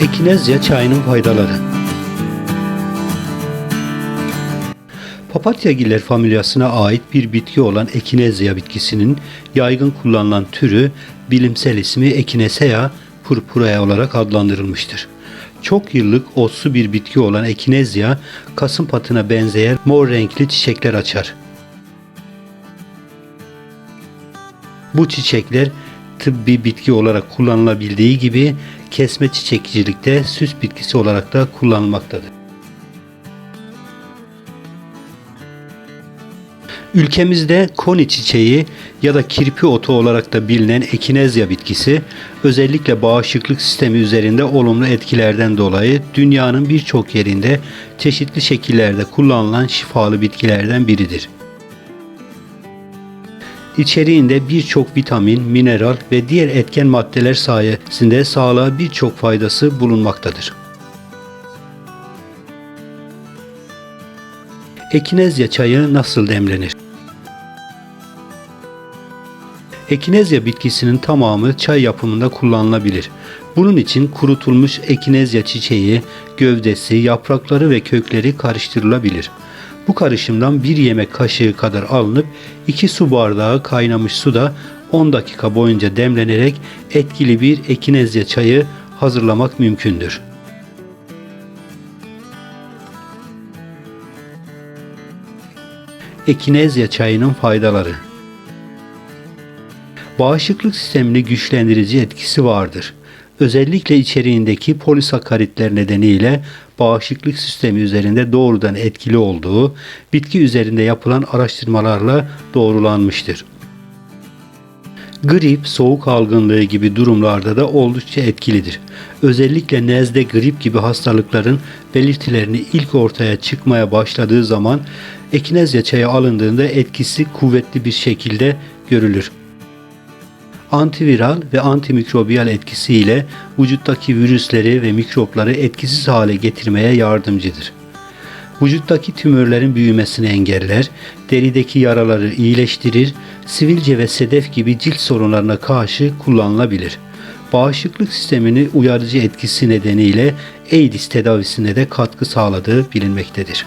Ekinezya çayının faydaları. Papatyagiller familyasına ait bir bitki olan Ekinezya bitkisinin yaygın kullanılan türü bilimsel ismi Echinacea purpurea olarak adlandırılmıştır. Çok yıllık otsu bir bitki olan Ekinezya, kasım patına benzeyen mor renkli çiçekler açar. Bu çiçekler tıbbi bitki olarak kullanılabildiği gibi kesme çiçekçilikte süs bitkisi olarak da kullanılmaktadır. Ülkemizde koni çiçeği ya da kirpi otu olarak da bilinen ekinezya bitkisi özellikle bağışıklık sistemi üzerinde olumlu etkilerden dolayı dünyanın birçok yerinde çeşitli şekillerde kullanılan şifalı bitkilerden biridir. İçeriğinde birçok vitamin, mineral ve diğer etken maddeler sayesinde sağlığa birçok faydası bulunmaktadır. Ekinezya çayı nasıl demlenir? Ekinezya bitkisinin tamamı çay yapımında kullanılabilir. Bunun için kurutulmuş ekinezya çiçeği, gövdesi, yaprakları ve kökleri karıştırılabilir. Bu karışımdan bir yemek kaşığı kadar alınıp 2 su bardağı kaynamış suda 10 dakika boyunca demlenerek etkili bir ekinezya çayı hazırlamak mümkündür. Ekinezya çayının faydaları Bağışıklık sistemini güçlendirici etkisi vardır. Özellikle içeriğindeki polisakaritler nedeniyle bağışıklık sistemi üzerinde doğrudan etkili olduğu bitki üzerinde yapılan araştırmalarla doğrulanmıştır. Grip, soğuk algınlığı gibi durumlarda da oldukça etkilidir. Özellikle nezle, grip gibi hastalıkların belirtilerini ilk ortaya çıkmaya başladığı zaman ekinezya çayı alındığında etkisi kuvvetli bir şekilde görülür antiviral ve antimikrobiyal etkisiyle vücuttaki virüsleri ve mikropları etkisiz hale getirmeye yardımcıdır. Vücuttaki tümörlerin büyümesini engeller, derideki yaraları iyileştirir, sivilce ve sedef gibi cilt sorunlarına karşı kullanılabilir. Bağışıklık sistemini uyarıcı etkisi nedeniyle AIDS tedavisine de katkı sağladığı bilinmektedir.